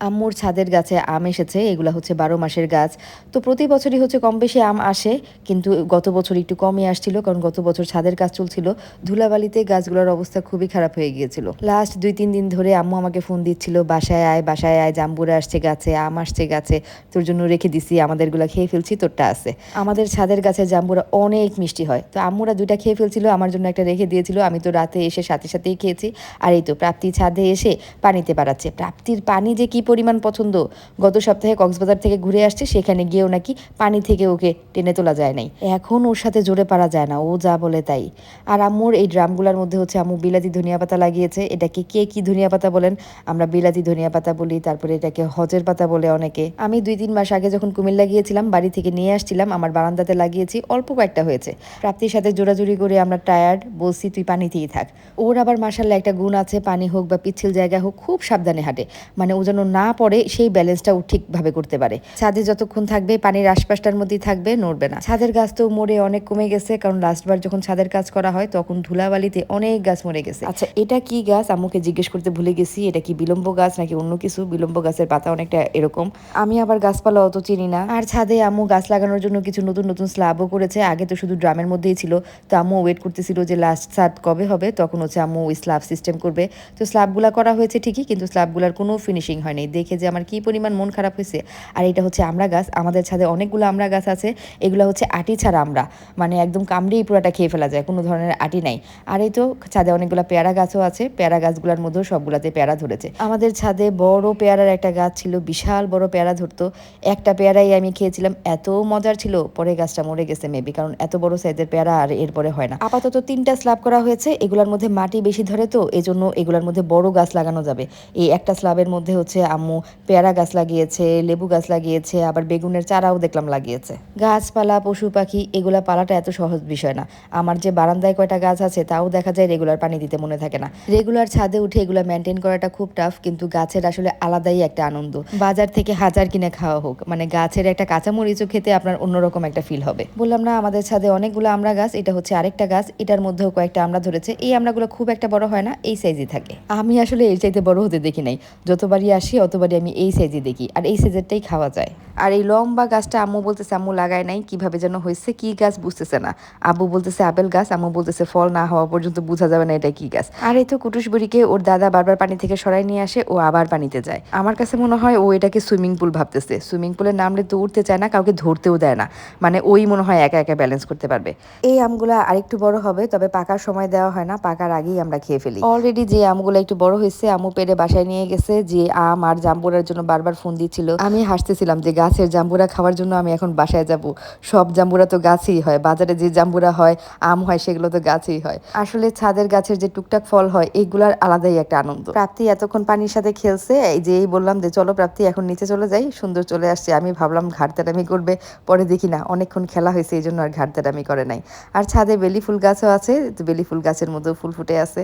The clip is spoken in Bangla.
আম্মুর ছাদের গাছে আম এসেছে, এগুলো হচ্ছে বারো মাসের গাছ। তো প্রতি বছরই হচ্ছে কম বেশি আম আসে, কিন্তু গত বছর একটু কমই আসছিল, কারণ গত বছর ছাদের কাজ চলছিল। ধুলাবালিতে গাছগুলোর অবস্থা খুবই খারাপ হয়ে গিয়েছিল। লাস্ট দুই, তিন দিন ধরে আম্মু আমাকে ফোন দিচ্ছিল, বাসায় আয় বাসায় আয়, জাম্বুরা আসছে গাছে, আম আসছে গাছে, তোর জন্য রেখে দিছি, আমাদেরগুলো খেয়ে ফেলছি, তোরটা আছে। আমাদের ছাদের গাছে জাম্বুরা অনেক মিষ্টি হয়। তো আম্মুরা দুইটা খেয়ে ফেলছিল, আমার জন্য একটা রেখে দিয়েছিল, আমি তো রাতে এসে সাথে সাথেই খেয়েছি। আর এই তো প্রাপ্তি ছাদে এসে পানিতে বাড়াচ্ছে। প্রাপ্তির পানি যে কি পরিমাণ পছন্দ। গত সপ্তাহে কক্সবাজার থেকে ঘুরে আসছে, সেখানে গিয়েও নাকি পানি থেকে ওকে টেনে তোলা যায় নাই। এখন ওর সাথে জোরে পারা যায় না, ও যা বলে তাই। আর আম্মুর এই ড্রামগুলোর মধ্যে হচ্ছে আম্মু বিলাতি ধনিয়া পাতা লাগিয়েছে, এটাকে কে কি ধনিয়া পাতা বলেন? আমরা বিলাতি ধনিয়া পাতা বলি, তারপরে এটাকে হজের পাতা বলে অনেকে। আমি দুই তিন মাস আগে যখন কুমিল্লা গিয়েছিলাম, বাড়ি থেকে নিয়ে আসছিলাম, আমার বারান্দাতে লাগিয়েছি, অল্প কয়েকটা হয়েছে। প্রাপ্তির সাথে জোরাজুরি করে আমরা টায়ার্ড বলছি তুই পানিতেই থাক। ওর আবার মাসাল্লাহ একটা গুণ আছে, পানি হোক বা পিচ্ছিল জায়গা হোক, খুব সাবধানে হাঁটে। মানে ও যেন না পড়ে সেই ব্যালেন্সটাও ঠিকভাবে করতে পারে। ছাদে যতক্ষণ থাকবে পানির আশপাশটার মধ্যেই থাকবে নড়বে না। ছাদের গাছ তো মরে অনেক কমে গেছে কারণ লাস্টবার যখন ছাদের কাজ করা হয় তখন ধুলাবালিতে অনেক গাছ মরে গেছে। আচ্ছা এটা কি গাছ? আম্মুকে জিজ্ঞেস করতে ভুলে গেছি এটা কি বিলম্ব গাছ নাকি অন্য কিছু? বিলম্ব গাছের পাতা অনেকটা এরকম। আমি আবার গাছপালা অত চিনি না। আর ছাদে আম্মু গাছ লাগানোর জন্য কিছু নতুন নতুন স্ল্যাবও করেছে। আগে তো শুধু ড্রামের মধ্যেই ছিল। তো আম্মু ওয়েট করতেছিল যে লাস্ট ছাদ কবে হবে? তখন হচ্ছে আম্মু ওই স্ল্যাব সিস্টেম করবে। তো স্ল্যাবগুলা করা হয়েছে ঠিকই কিন্তু স্ল্যাবগুলার কোনো ফিনিশিং হয়নি। দেখে যে আমার কি পরিমাণ মন খারাপ হয়েছে। আর এটা হচ্ছে আমরা গাছ, আমাদের ছাদে অনেকগুলো আমরা গাছ আছে, এগুলো হচ্ছে আটি ছাড়া আমরা। মানে একদম কামড়েই পুরাটা খেয়ে ফেলা যায়, কোনো ধরনের আটি নাই। আর এই তো ছাদে অনেকগুলো পেয়ারা গাছও আছে, পেয়ারা গাছগুলোর মধ্যেও সবগুলাতে পেয়ারা ধরেছে। আমাদের ছাদে বড় পেয়ারার একটা গাছ ছিল, বিশাল বড় পেয়ারা ধরতো। একটা পেয়ারাই আমি খেয়েছিলাম, এত মজার ছিল, পরে গাছটা মরে গেছে মেবি কারণ এত বড় সাইজের পেয়ারা আর এরপরে হয় না। আপাতত তিনটা স্ল্যাব করা হয়েছে, এগুলোর মধ্যে মাটি বেশি ধরে তো, এজন্য এগুলোর মধ্যে বড় গাছ লাগানো যাবে। এই একটা স্ল্যাবের মধ্যে হচ্ছে আম্মু, পেয়ারা গাছ লাগিয়েছে, লেবু গাছ লাগিয়েছে, আবার বেগুনের চারাও দেখলাম লাগিয়েছে। গাছপালা, পশু পাখি, এগুলা পালাটা এত সহজ বিষয় না। আমার যে বারান্দায় কয়টা গাছ আছে, তাও দেখা যায় রেগুলার পানি দিতে মনে থাকে না। রেগুলার ছাদে উঠে এগুলো মেনটেন করাটা খুব টাফ কিন্তু গাছের আসলে আলাদাই একটা আনন্দ। বাজার থেকে হাজার কিনে খাওয়া হোক মানে গাছের একটা কাঁচামরিচও খেতে আপনার অন্যরকম একটা ফিল হবে। বললাম, না, আমাদের ছাদে অনেকগুলো আমরা গাছ, এটা হচ্ছে আরেকটা গাছ, এটার মধ্যেও কয়েকটা আমরা ধরেছে। এই আমরাগুলো খুব একটা বড় হয় না, এই সাইজই থাকে। আমি আসলে এর চাইতে বড় হতে দেখি নাই। যতবারই আসি অতবারই আমি এই সাইজই দেখি, আর এই সাইজেরটাই খাওয়া যায়। আর এই লম্বা গাছটা আম্মু বলতেছে, আম্মু লাগায় নাই, কীভাবে যেন হয়েছে কি গাছ বুঝতেছে না। আব্বু বলতেছে, আপেল গাছ। আম্মু বলতেছে, ফল না হওয়া পর্যন্ত বোঝা যাবে না এটা কি গাছ। আর এই তো কুটুস বুড়িকে ওর দাদা বারবার পানি থেকে সরাই নিয়ে আসে, ও আবার পানিতে যায়। আমার কাছে মনে হয় ও এটাকে সুইমিং পুল ভাবতেছে। সুইমিং পুলে নামলে তো উঠতে চায় না, কাউকে ধরতেও দেয় না। মানে ওই মনে হয় একা একা ব্যালেন্স করতে পারবে। এই আমগুলা আরেকটু বড় হবে, তবে পাকার সময় দেওয়া হয় না, পাকার আগেই আমরা খেয়ে ফেলি। অলরেডি যে আমগুলো একটু বড় হয়েছে আমু পেরে বাসায় নিয়ে গেছে, যে আম আর জাম্বুরার জন্য বারবার ফোন দিচ্ছিল আমি হাসতেছিলাম যে গাছের জাম্বুরা খাওয়ার জন্য আমি এখন বাসায় যাব। সব জাম্বুরা তো গাছেই হয়, বাজারে যে জাম্বুরা হয়, আম হয়, সেগুলো তো গাছেই হয়। আসলে ছাদের গাছের যে টুকটাক ফল হয়, এইগুলার আলাদাই একটা আনন্দ। প্রাপ্তি এতক্ষণ পানির সাথে খেলছে, এই যে এই বললাম যে চলো প্রাপ্তি, এখন নিচে চলে যাই, সুন্দর চলে আসছে। আমি ভাবলাম ঘাটতেরামি করবে, পরে দেখি না, অনেকক্ষণ খেলা হয়েছে, এই জন্য আর ঘাটতেরামি করে নাই। আর ছাদে বেলি ফুল গাছও আছে, বেলি ফুল গাছের মধ্যেও ফুল ফুটে আছে।